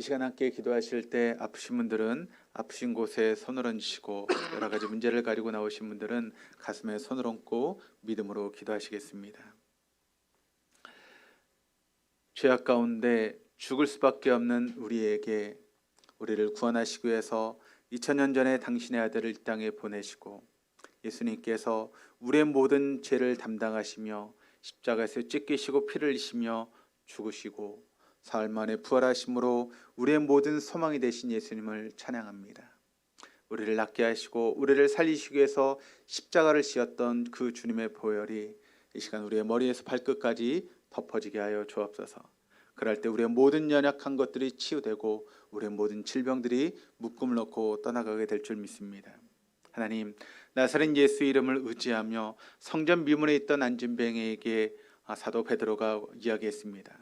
이 시간 함께 기도하실 때 아프신 분들은 아프신 곳에 손을 얹으시고 여러 가지 문제를 가지고 나오신 분들은 가슴에 손을 얹고 믿음으로 기도하시겠습니다. 죄악 가운데 죽을 수밖에 없는 우리에게 우리를 구원하시기 위해서 2000년 전에 당신의 아들을 이 땅에 보내시고 예수님께서 우리의 모든 죄를 담당하시며 십자가에서 찢기시고 피를 흘리시며 죽으시고 사흘 만에 부활하심으로 우리의 모든 소망이 되신 예수님을 찬양합니다. 우리를 낫게 하시고 우리를 살리시기 위해서 십자가를 지었던 그 주님의 보혈이 이 시간 우리의 머리에서 발끝까지 덮어지게 하여 주옵소서. 그럴 때 우리의 모든 연약한 것들이 치유되고 우리의 모든 질병들이 묶음을 놓고 떠나가게 될 줄 믿습니다. 하나님 나사렛 예수 이름을 의지하며 성전 미문에 있던 안진뱅에게 아, 사도 베드로가 이야기했습니다.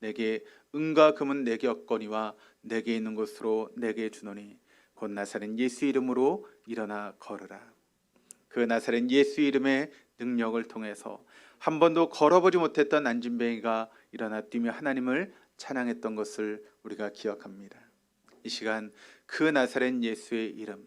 내게 은과 금은 내게 없거니와 내게 있는 것으로 내게 주노니 곧 나사렛 예수 이름으로 일어나 걸으라. 그 나사렛 예수 이름의 능력을 통해서 한 번도 걸어보지 못했던 안진뱅이가 일어나 뛰며 하나님을 찬양했던 것을 우리가 기억합니다. 이 시간 그 나사렛 예수의 이름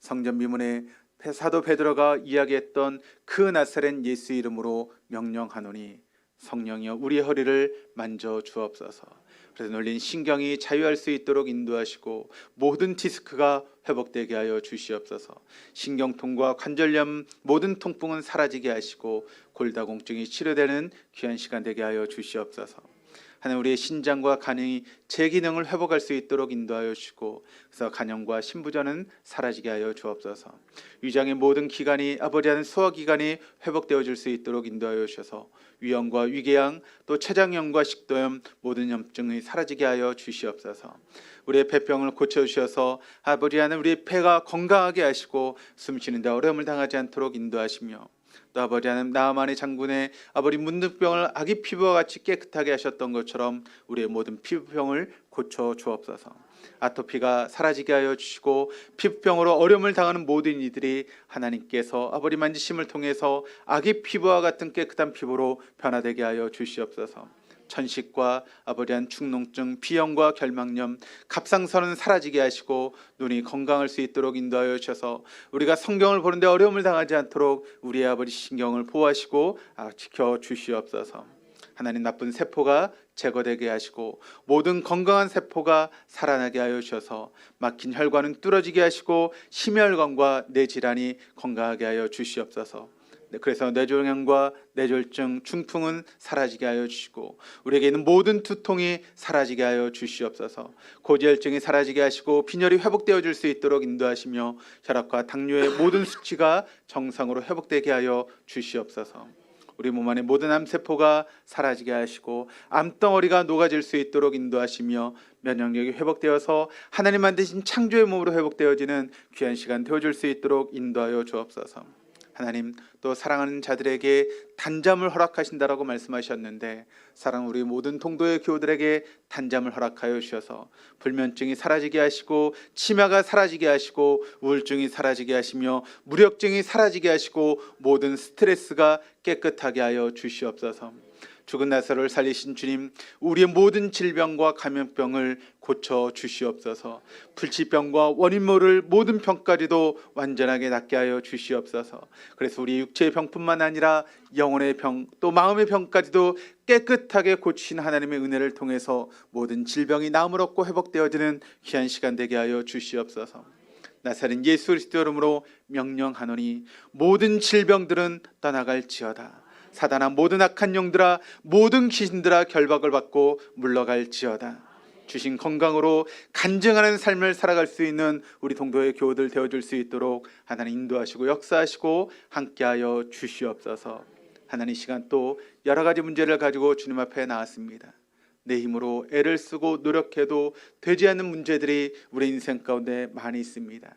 성전 미문에 사도 베드로가 이야기했던 그 나사렛 예수 이름으로 명령하노니 성령이여 우리의 허리를 만져 주옵소서. 그래서 놀린 신경이 자유할 수 있도록 인도하시고 모든 디스크가 회복되게 하여 주시옵소서. 신경통과 관절염 모든 통풍은 사라지게 하시고 골다공증이 치료되는 귀한 시간 되게 하여 주시옵소서. 하나님 우리의 신장과 간이 제 기능을 회복할 수 있도록 인도하여 주시고 그래서 간염과 신부전은 사라지게 하여 주옵소서. 위장의 모든 기관이 아버지 하는 소화 기관이 회복되어 줄수 있도록 인도하여 주셔서 위염과 위궤양 또 췌장염과 식도염 모든 염증이 사라지게 하여 주시옵소서. 우리의 폐병을 고쳐 주셔서 아버지 하는 우리의 폐가 건강하게 하시고 숨쉬는 데 어려움을 당하지 않도록 인도하시며 또 아버지 하나님 나만의 장군의 아버지 문득병을 아기 피부와 같이 깨끗하게 하셨던 것처럼 우리의 모든 피부병을 고쳐 주옵소서. 아토피가 사라지게 하여 주시고 피부병으로 어려움을 당하는 모든 이들이 하나님께서 아버지 만지심을 통해서 아기 피부와 같은 깨끗한 피부로 변화되게 하여 주시옵소서. 천식과 아버지한 축농증, 비염과 결막염, 갑상선은 사라지게 하시고 눈이 건강할 수 있도록 인도하여 주셔서 우리가 성경을 보는데 어려움을 당하지 않도록 우리의 아버지 신경을 보호하시고 아, 지켜 주시옵소서. 하나님 나쁜 세포가 제거되게 하시고 모든 건강한 세포가 살아나게 하여 주셔서 막힌 혈관은 뚫어지게 하시고 심혈관과 뇌 질환이 건강하게 하여 주시옵소서. 네, 그래서 뇌종양과 뇌졸중, 중풍은 사라지게 하여 주시고 우리에게 있는 모든 두통이 사라지게 하여 주시옵소서. 고지혈증이 사라지게 하시고 빈혈이 회복되어 줄 수 있도록 인도하시며 혈압과 당뇨의 모든 수치가 정상으로 회복되게 하여 주시옵소서. 우리 몸 안의 모든 암세포가 사라지게 하시고 암덩어리가 녹아질 수 있도록 인도하시며 면역력이 회복되어서 하나님 만드신 창조의 몸으로 회복되어지는 귀한 시간 되어줄 수 있도록 인도하여 주옵소서. 하나님 또 사랑하는 자들에게 단잠을 허락하신다라고 말씀하셨는데 사랑 우리 모든 통도의 교우들에게 단잠을 허락하여 주셔서 불면증이 사라지게 하시고 치매가 사라지게 하시고 우울증이 사라지게 하시며 무력증이 사라지게 하시고 모든 스트레스가 깨끗하게 하여 주시옵소서. 죽은 나사로를 살리신 주님, 우리의 모든 질병과 감염병을 고쳐 주시옵소서. 불치병과 원인 모를 모든 병까지도 완전하게 낫게 하여 주시옵소서. 그래서 우리 육체의 병뿐만 아니라 영혼의 병, 또 마음의 병까지도 깨끗하게 고치신 하나님의 은혜를 통해서 모든 질병이 나음을 얻고 회복되어지는 귀한 시간 되게 하여 주시옵소서. 나사렛 예수 그리스도 이름으로 명령하노니 모든 질병들은 떠나갈지어다. 사단아 모든 악한 영들아 모든 귀신들아 결박을 받고 물러갈지어다. 주신 건강으로 간증하는 삶을 살아갈 수 있는 우리 동도의 교우들 되어줄 수 있도록 하나님 인도하시고 역사하시고 함께하여 주시옵소서. 하나님 이 시간 또 여러 가지 문제를 가지고 주님 앞에 나왔습니다. 내 힘으로 애를 쓰고 노력해도 되지 않는 문제들이 우리 인생 가운데 많이 있습니다.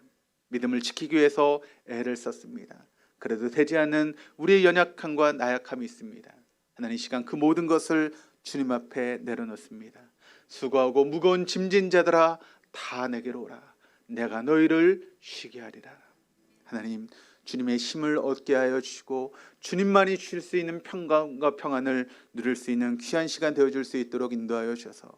믿음을 지키기 위해서 애를 썼습니다. 그래도 되지 않는 우리의 연약함과 나약함이 있습니다. 하나님 이 시간 그 모든 것을 주님 앞에 내려놓습니다. 수고하고 무거운 짐진 자들아 다 내게로 오라. 내가 너희를 쉬게 하리라. 하나님 주님의 힘을 얻게 하여 주시고 주님만이 주실 수 있는 평강과 평안을 누릴 수 있는 귀한 시간 되어 줄 수 있도록 인도하여 주셔서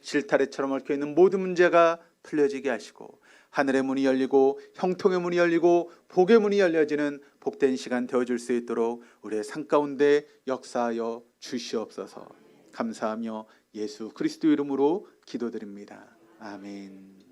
실타래처럼 얽혀 있는 모든 문제가 풀려지게 하시고 하늘의 문이 열리고 형통의 문이 열리고 복의 문이 열려지는 복된 시간 되어줄 수 있도록 우리의 삶 가운데 역사하여 주시옵소서 감사하며 예수 그리스도 이름으로 기도드립니다. 아멘.